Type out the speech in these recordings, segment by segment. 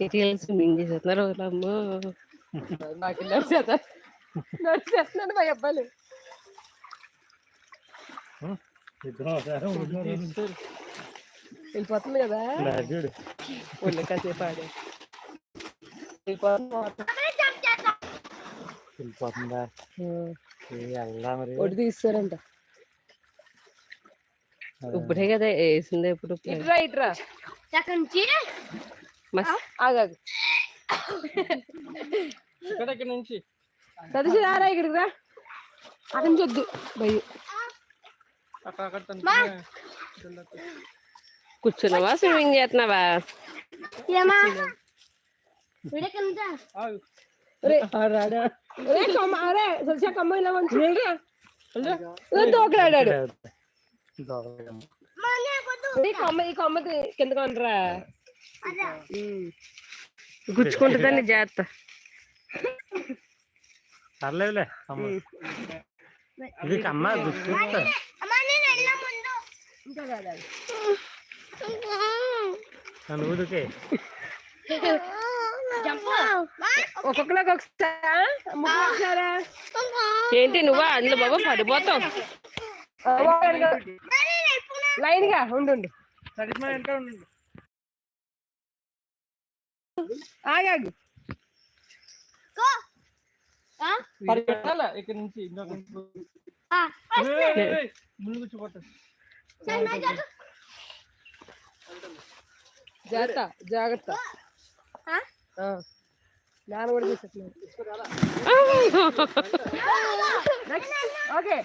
ఇటీవల స్విమ్మింగ్ చేసేస్తున్నారు. వాళ్ళమ్మో నాకు నడిచేత నడిచేస్తున్నాడు మా అబ్బాయిలు. వెళ్ళిపోతుంది కదా. ఒళ్ళు కాసేపు ఆడే. వెళ్ళిపోతుంది. ఒడి తీస్తారంట. ఇప్పుడే కదా వేసింది ఇప్పుడు. ఇట్రా ఇట్రా ఆగాగు. ఇక్కడ నుంచి. సతీష్ రారా ఇక్కడికి రా. అక్కడి నుంచి వద్దు భయం కూర్చున్నావా? స్విమ్మింగ్ చేస్తున్నావా? తోకలాడాడు. ఈ కొమ్మ ఈ కొమ్మకి కింద కొనరా గుచ్చుకుంటుందని జాగ్రత్త. పర్లేదులే అమ్మ. ఇది అమ్మ ముందు. నన్ను ఒకసారి? ఒకసారా? ఏంటి నువ్వా? అందులో బాబా పడిపోతావు లైన్గా ఉండు. ఆగాగు ఇక్కడ నుంచి ముందు. జాగ్రత్త. జాగ్రత్త ఆ? ఆ. నాన్న కూడా చేసేస్తున్నాడు ఓకే.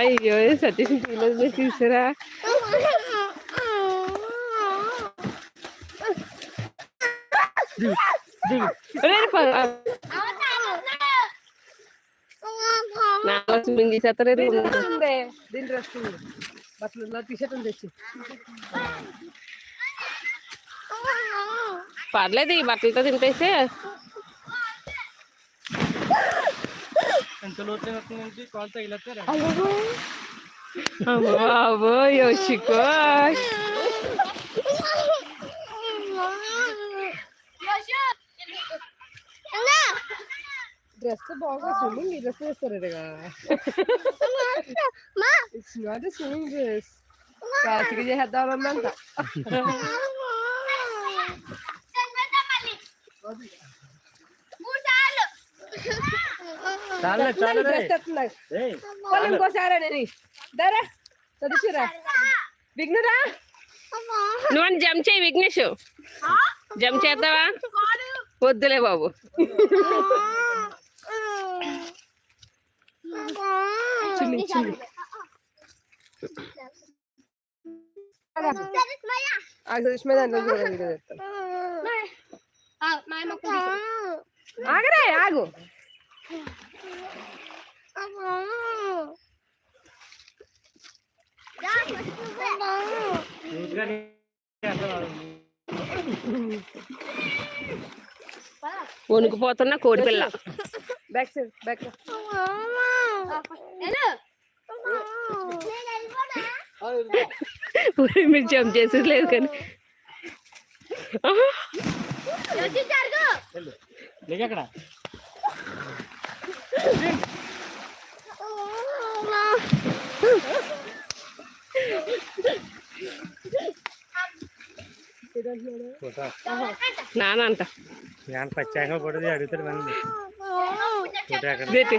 అయ్యో సతీష్ తీలో తీసారా స్విమ్మింగ్ చేసేస్తారు దీని డ్రెస్ బట్టలు టీషర్ట్ తెచ్చి పర్లేదు ఈ బట్టలతో తింటేసే ఎంత లోతైన నుంచి కాల్ తగిలేస్తారా బాబో యోషికో యోషు. అన్నా. డ్రెస్ బాగా స్విమ్మింగ్ ఈ డ్రెస్ వేస్తారు మా. It's not swimming dress classic చేద్దామన్నంత ఇంకోసారి నేను దరా చదువురా విఘ్నరా నువ్వు జంప్ చేయి విఘ్నేష్. జంప్ చేద్దావా? వద్దులే బాబు. ఆగరే ఆగు. వణుకుపోతున్న కోడి పిల్ల బ్యాక్ సైడ్ బ్యాక్? మీరు జంప్ చేసేది లేదు కానీ ఆహా! నాన్న అంట నేను పడుతుంది అడుగుతాడు మంది ఫోటో ఎక్కడ గట్టి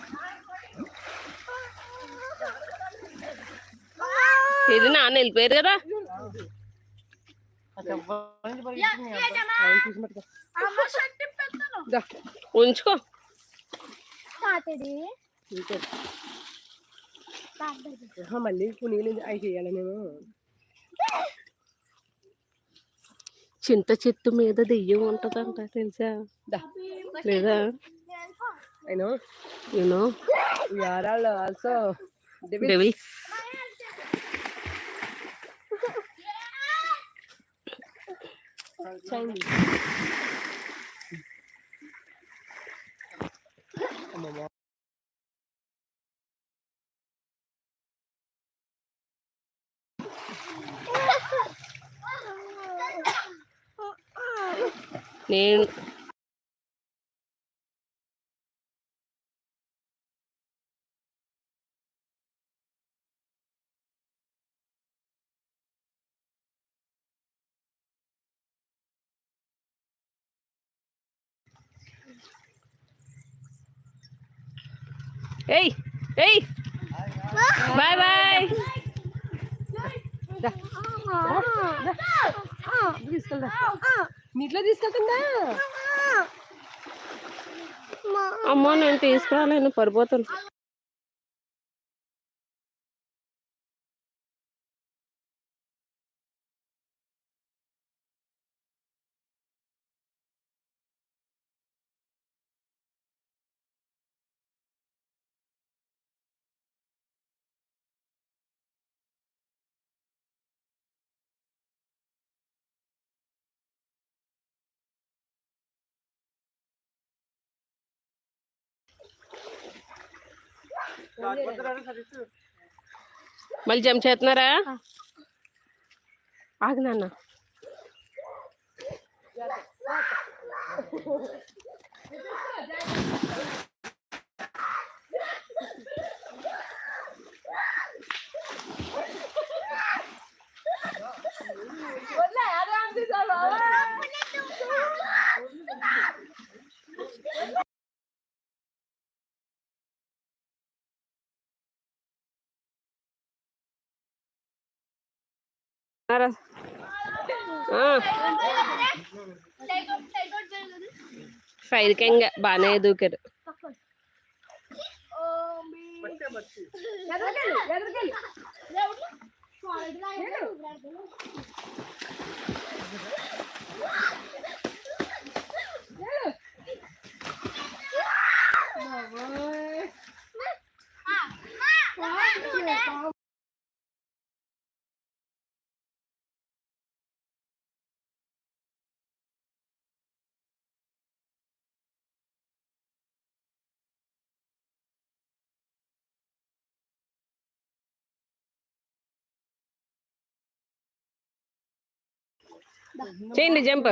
ఇది నాన్న వెళ్ళిపోయారు కదా. ఉంచుకో. మళ్ళీ పునీలు అవి చేయాలి నేను చింత చెట్టు మీద దెయ్యం ఉంటదంట తెలుసా? లేదా? You know we are all also devils నేను ఏయ్ ఏయ్. Bye bye. తీసుకెళ్దా నీటిలో తీసుకెళ్తుందా అమ్మో నేను తీసుకురాలేను పడిపోతాను. మళ్ళీ జంప్ చేస్తున్నారా ఆగు నాన్న రా. ఆ, ఫైర్ కింగ్ బాగానే దూకారు. చేయండి జంప్.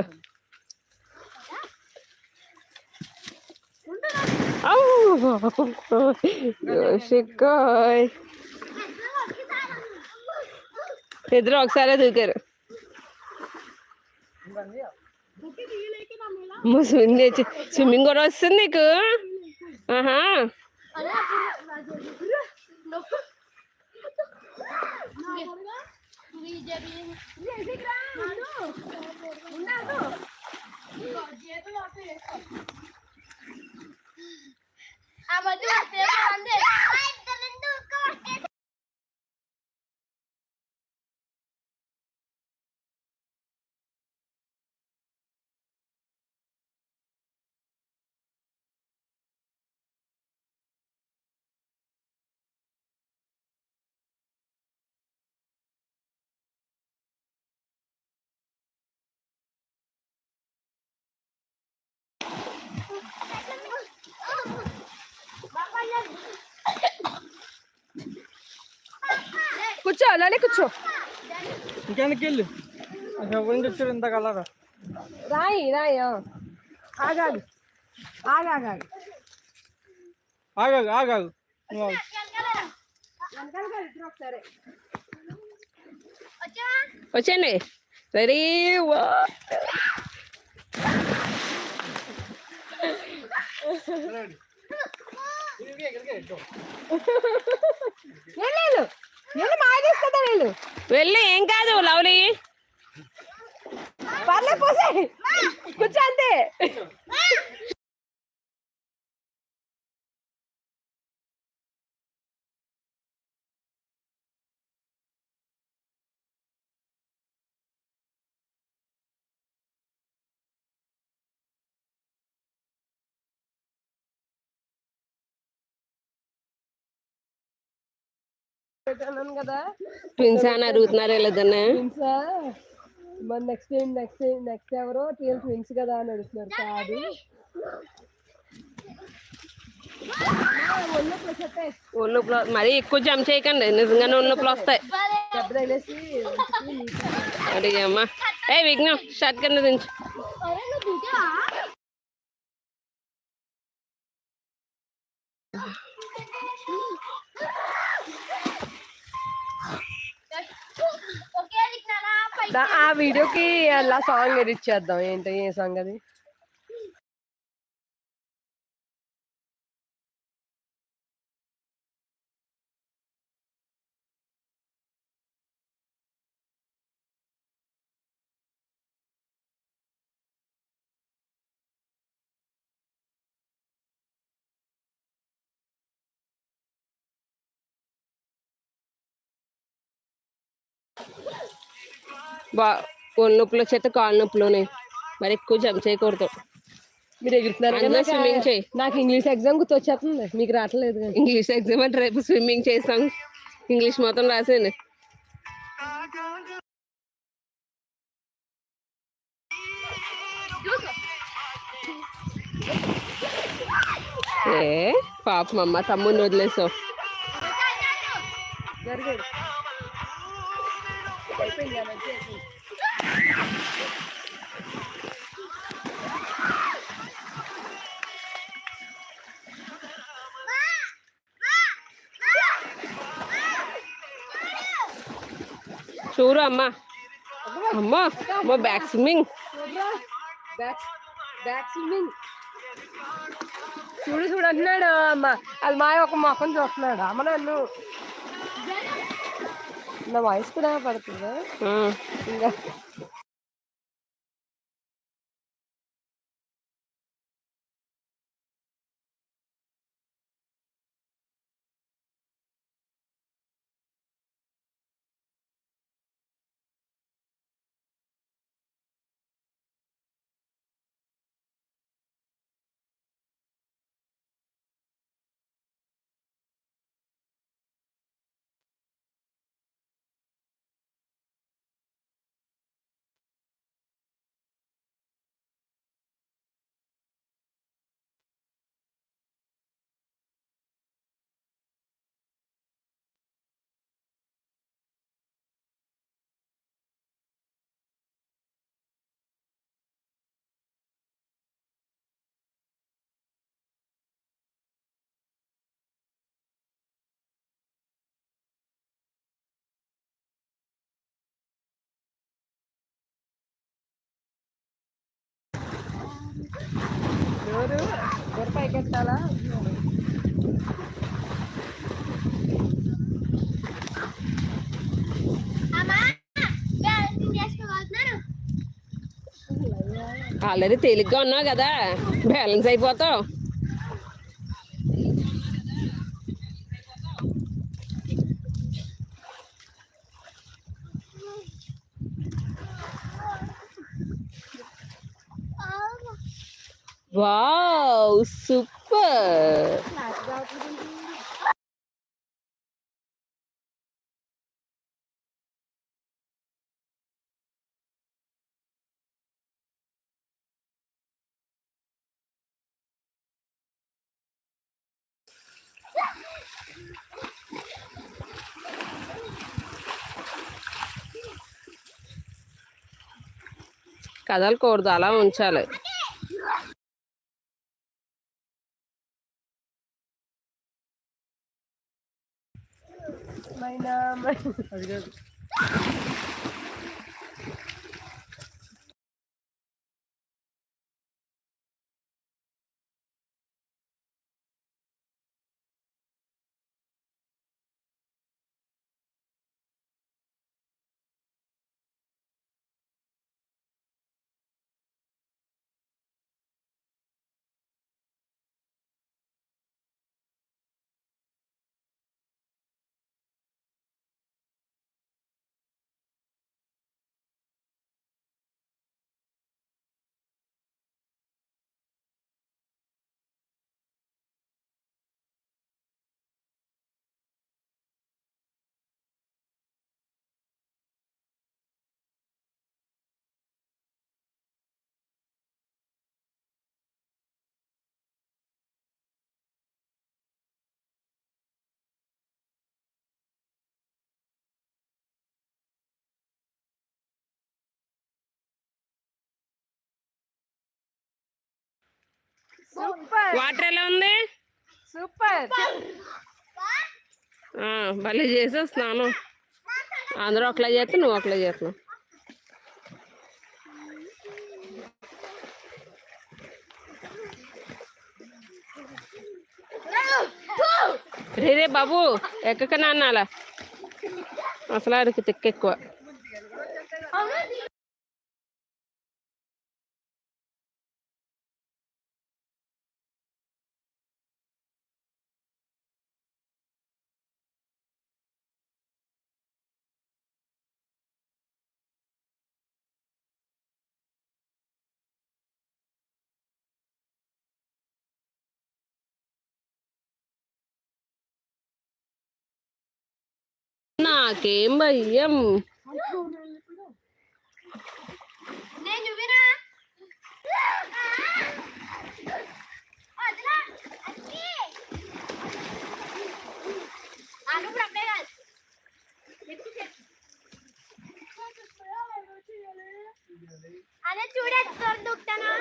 ఇద్దరు ఒకసారి దూకారు స్విమ్మింగ్ స్విమ్మింగ్ కూడా వస్తుంది నీకు? ఆహా. ఆ కూర్చో అలానే కూర్చో. ఇంకెందుకు వెళ్ళు? ఎవరిని తెచ్చారు ఇంత కలర్? రాయి రాయి. ఆగాగు ఆగాగాగు ఆగాగు ఆగాగు వచ్చేయండి. రెడీ వెళ్ళు వెళ్ళు మాయ తీసుకుంటా వెళ్ళు వెళ్ళి ఏం కాదు లవ్లీ. పర్లే పోసే కూర్చో అంతే. కదా. ట్విన్స్ అని అడుగుతున్నారు వెళ్ళదన్నా ట్విన్స్ మన నెక్స్ట్ నెక్స్ట్ నెక్స్ట్ ఎవరో ట్విన్స్ కదా అని అడుగుతున్నారు కాదు. ఒళ్ళు మరీ ఎక్కువ జంప్ చేయకండి నిజంగానే ఒళ్ళు నొప్పులు వస్తాయి. దెబ్బ తగిలేసి అడి అమ్మా. ఏ విఘ్నం షర్ట్ కింద దించు. అరే ఆ వీడియోకి అలా సాంగ్ ఇచ్చేద్దాం చేద్దాం. ఏ సాంగ్ అది? బా ఒళ్ళు నొప్పులు వచ్చేస్తే కాళ్ళు నొప్పులు ఉన్నాయి మరి ఎక్కువ జంప్ చేయకూడదు. మీరు ఎగురుతున్నారు స్విమ్మింగ్ చేయి. నాకు ఇంగ్లీష్ ఎగ్జామ్ గుర్తొచ్చేస్తుంది. మీకు రావట్లేదు ఇంగ్లీష్ ఎగ్జామ్ అంటే రేపు స్విమ్మింగ్ చేస్తాం. ఇంగ్లీష్ మొత్తం రాసేయండి. ఏ పాపం అమ్మ తమ్ముడిని వదిలేసావు. జరిగాడు. చూడు అమ్మ. అమ్మ అమ్మ బ్యాక్ స్విమ్మింగ్ బ్యాక్ స్విమ్మింగ్ చూడు చూడు అంటున్నాడు అమ్మ. అది మాయ ఒక మొక్కను చూస్తున్నాడు. అమ్మ నన్ను. నా వాయిస్ కూడా పడుతుందా ఇంకా ఎవరు? బ్యాలెన్స్ చేసుకోగలుగుతున్నారు ఆల్రెడీ తేలిగ్గా ఉన్నావు కదా. బ్యాలెన్స్ అయిపోతావు. Wow super. కదలకూడదు అలా ఉంచాలి. మైనా మైనా అది కాదు వాటర్ ఎలా ఉంది? సూపర్. భలే చేసావు స్నానం. అందరూ ఒకలా చేస్తే నువ్వు ఒకలా చేస్తున్నావు. రే రే బాబు ఎక్కక నాన్న అలా అసలు ఆడికి తిక్క ఎక్కువ చూడే దొరుకుతానా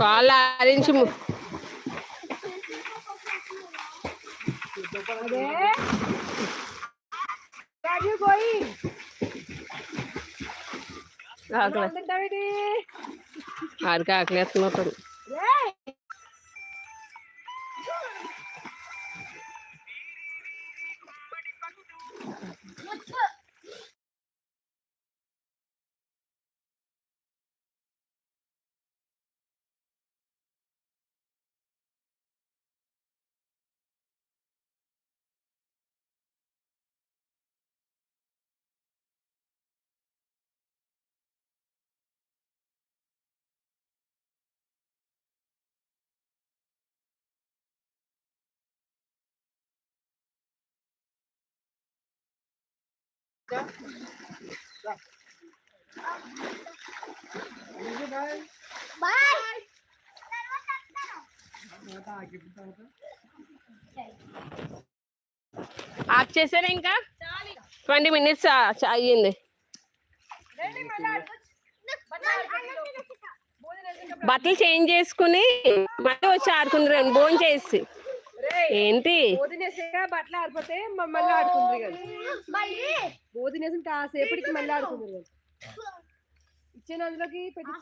కాళ్ళు ఆరించి અરે ગાડી ગોઈ આગળ હાર કા આગળ તું ఆఫ్ చేసారా ఇంకా? ట్వంటీ మినిట్స్ అయ్యింది. బట్టలు చేంజ్ చేసుకుని మళ్ళీ వచ్చి ఆడుకుందరు భోజనం చేసి. ఏంటి? బట్టలు ఆడిపోతే మళ్ళీ ఆడుకుంటారు కదా. బోధినేసిన కాసేపటికి మళ్ళీ ఆడుకుంటారు కదా. ఇచ్చిన అందులోకి పెట్టి